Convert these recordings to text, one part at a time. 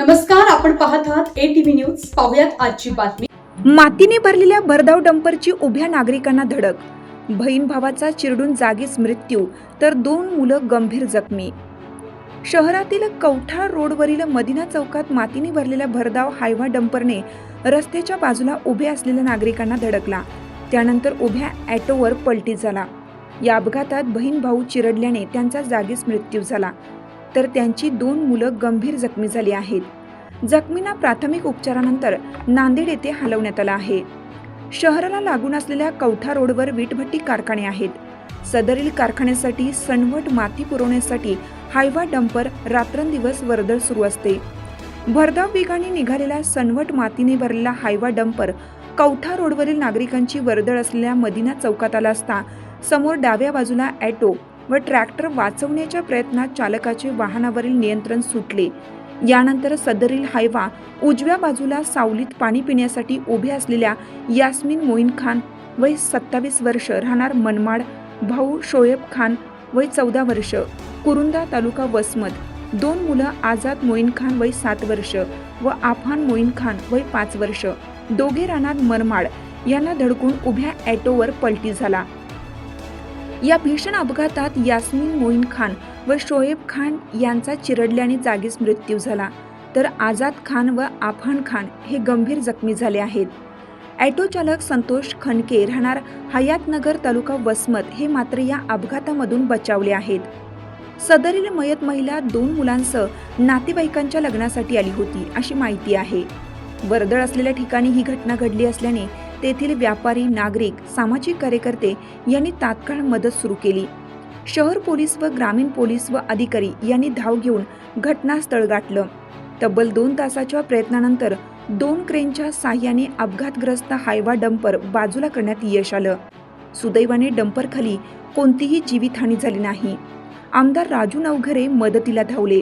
नमस्कार आपण पाहत आहात ए टीव्ही न्यूज पाहुयात आजची बातमी. मातीने भरलेल्या भरधाव डंपरची उभ्या नागरिकांना धडक. बहीण भावाचा चिरडून जागीच मृत्यू तर दोन मुलं गंभीर जखमी. शहरातील कवठा रोडवरील मदिना चौकात मातीने भरलेल्या भरधाव हायवा डंपरने रस्त्याच्या बाजूला उभे असलेल्या नागरिकांना धडकला. त्यानंतर उभ्या ॲटोवर पलटी झाला. या अपघातात बहीण भाऊ चिरडल्याने त्यांचा जागीच मृत्यू झाला. तर त्यांची दोन मुलं गंभीर जखमी झाली आहेत. जखमींना प्राथमिक उपचारानंतर नांदेड येथे हलवण्यात आलं आहे. शहराला लागून असलेल्या कवठा रोडवर वीटभट्टी कारखाने आहेत. सदरील कारखान्यासाठी सनवट माती पुरवण्यासाठी हायवा डंपर रात्रंदिवस वर्दळ सुरू असते. भरधाव वेगाने निघालेला सनवट मातीने भरलेला हायवा डंपर कवठा रोडवरील नागरिकांची वर्दळ असलेल्या मदिना चौकात आला असता समोर डाव्या बाजूला ॲटो व ट्रॅक्टर वाचवण्याच्या प्रयत्नात चालकाचे वाहनावरील नियंत्रण सुटले. यानंतर सदरील हायवा उजव्या बाजूला सावलीत पाणी पिण्यासाठी उभ्या असलेल्या यास्मिन मोईन खान वय सत्तावीस वर्ष राहणार मनमाड भाऊ शोएब खान वय चौदा वर्ष कुरुंदा तालुका वसमत. दोन मुलं आझाद मोईन खान वय सात वर्ष व आफान मोईन खान वय पाच वर्ष. दोघे राहणार मनमाड यांना धडकून उभ्या ॲटोवर पलटी झाला. या भीषण अपघातात यास्मिन मोईन खान व शोएब खान यांचा चिरडल्याने जागीच मृत्यू झाला. तर आझाद खान व आफान खान हे गंभीर जखमी झाले आहेत. ॲटो चालक संतोष खनके राहणार हयातनगर तालुका वसमत हे मात्र या अपघातामधून बचावले आहेत. सदरील मयत महिला दोन मुलांसह नातेवाईकांच्या लग्नासाठी आली होती अशी माहिती आहे. वर्दळ असलेल्या ठिकाणी ही घटना घडली असल्याने तेथील व्यापारी नागरिक सामाजिक कार्यकर्ते यांनी तात्काळ मदत सुरू केली. शहर पोलीस व ग्रामीण पोलीस व अधिकारी यांनी धाव घेऊन घटनास्थळ गाठलं. तब्बल दोन तासाच्या प्रयत्नानंतर दोन क्रेनच्या साह्याने अपघातग्रस्त हायवा डंपर बाजूला करण्यात यश आलं. सुदैवाने डंपरखाली कोणतीही जीवितहानी झाली नाही. आमदार राजू नवघरे मदतीला धावले.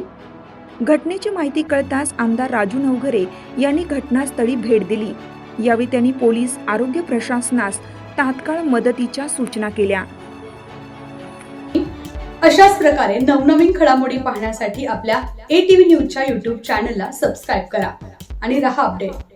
घटनेची माहिती कळताच आमदार राजू नवघरे यांनी घटनास्थळी भेट दिली. यावेळी त्यांनी पोलीस आरोग्य प्रशासनास तात्काळ मदतीच्या सूचना केल्या. अशाच प्रकारे नवनवीन घडामोडी पाहण्यासाठी आपल्या ए टीव्ही न्यूजच्या युट्यूब चॅनलला सबस्क्राईब करा आणि रहा अपडेट